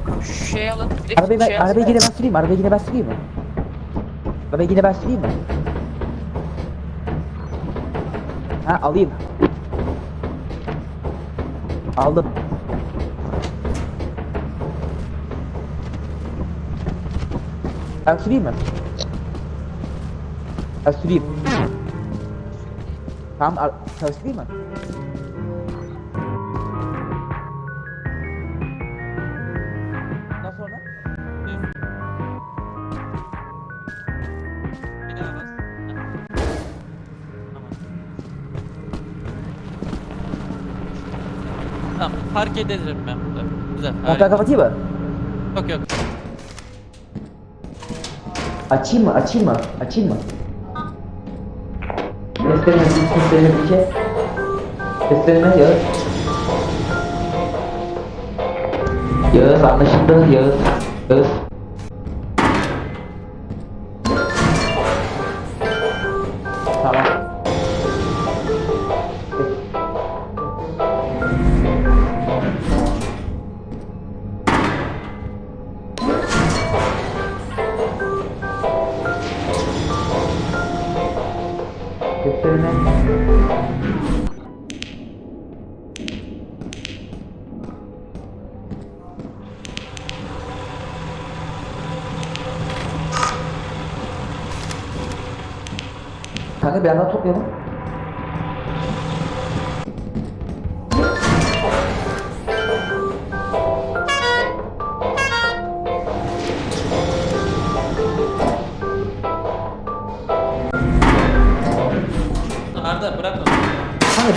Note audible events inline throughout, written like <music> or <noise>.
bakalım. Şu şeyi alın. Arabayı ben, şey arabayı yine ben süreyim. Arabayı yine ben süreyim mi? Arabayı yine ben süreyim mi? Ha alayım. Aldım. Ben süreyim mi? Ben süreyim. Tamam, çalıştırayım mı? Park ederim ben burada. Güzel. Kontağı kapatayım mı? Yok yok. Açayım mı? Açayım mı? Açayım mı? Gösterime, gösterime bir şey. Gösterime Yağız. Yağız anlaşıldı Yağız. Yağız. Tamam. Gösterime. Kanka bir yandan toplayalım. Arda bırak onu. Kanka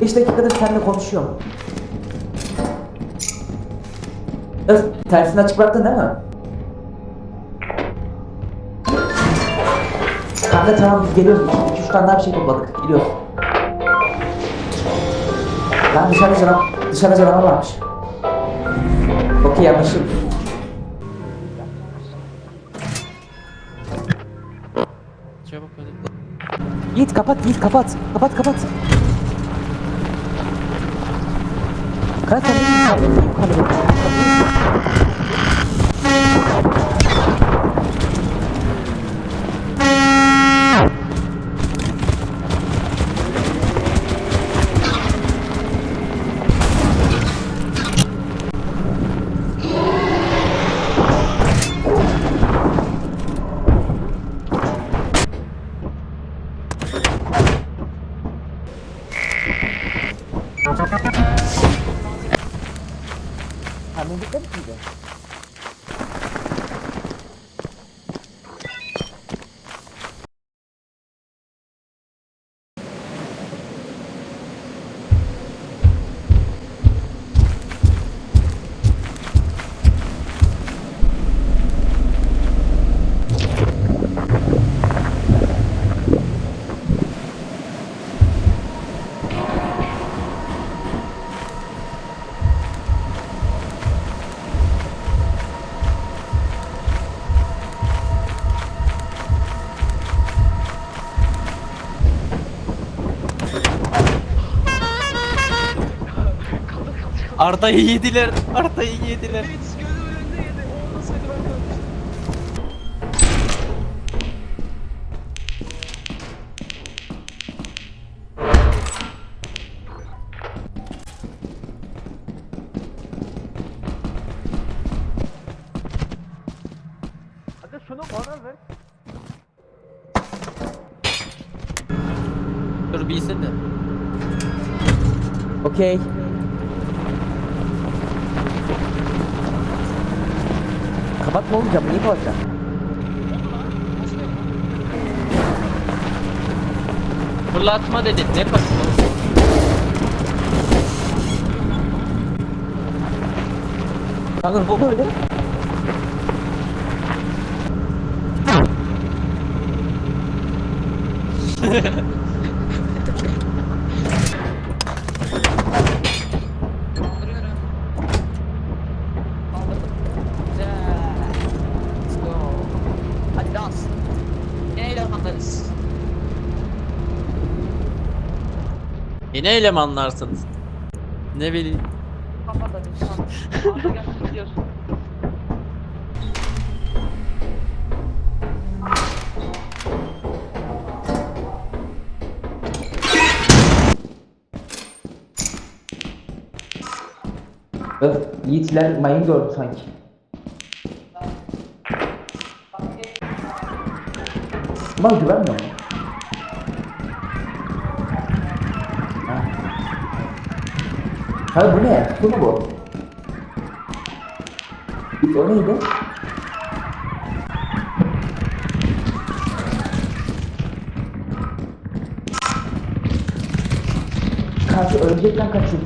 5 dakikadır seninle konuşuyorum. Yağız tersini açık bıraktın değil mi? Kanka tamam biz geliyoruz. 2-3 tane daha bir şey topladık. Geliyoruz. Lan dışarıda canavar, dışarıda canavar varmış. Okey yanlışım. Yiğit kapat, Yiğit kapat. Kapat, kapat. Kanka sen ne diyorsun? Kanka, Kamyonlukta mısın? Arda'yı yediler. Arda'yı yediler. Evet gözümün önünde yedi. O olmasaydı ben ölmüştüm. Hadi şunu bana ver. Dur bilsin de. Okey. Kapatma oğlum camı, niye kapatacaksın? Fırlatma dedin. Ne kaçtı? Kanka bu böyle. Kaldırıyorum. <laughs> Yeni elemanlarsınız. Ne bileyim. Gel gidiyoruz. Öf, Yiğitler mayın gördü sanki. Ama güvenmiyor? Hayır bu ne? Su mu bu? Yiğit, O neydi? Karşı örümcekten kaçıyor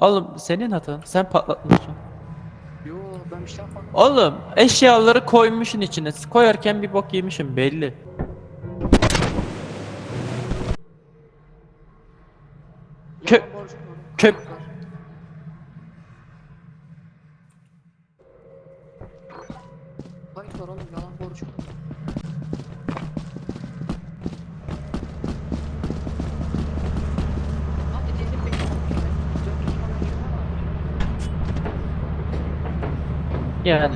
Oğlum senin hatan. Sen patlatmışsın. Yo ben bir şey yapmadım. Oğlum eşyaları koymuşsun içine. Koyarken bir bok yemişim belli. Kö-. Köp Hayır oğlum yalan borcum yani.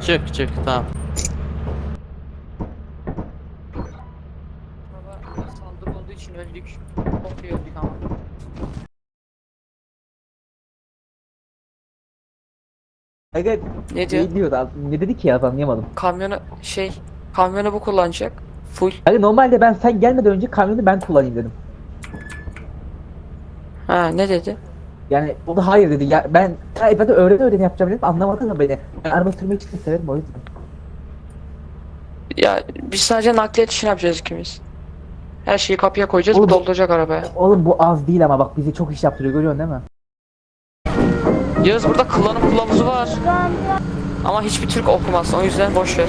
Çık çık tamam. Baba saldırı olduğu için öldük. Çok iyi öldük ama. Aga Ne diyor? ne diyordu? Ne dedi ki ya anlayamadım. Kamyonu şey kamyonu bu kullanacak. Full. Aga normalde ben sen gelmeden önce kamyonu ben kullanayım dedim. Ha ne dedi? Yani o da hayır dedi. Ya ben de öğrene öğrene yapacağım dedim. Anlamadın mı beni? Ben araba sürmeyi için severim o yüzden. Ya biz sadece nakliyat işini yapacağız ikimiz. Her şeyi kapıya koyacağız, Oğlum- dolduracak arabaya. Oğlum bu az değil ama bak bizi çok iş yaptırıyor görüyorsun değil mi? Yağız burada kullanım kılavuzu var. Ama hiçbir Türk okumaz, o yüzden boş ver.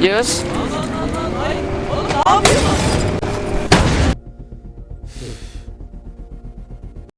Yağız.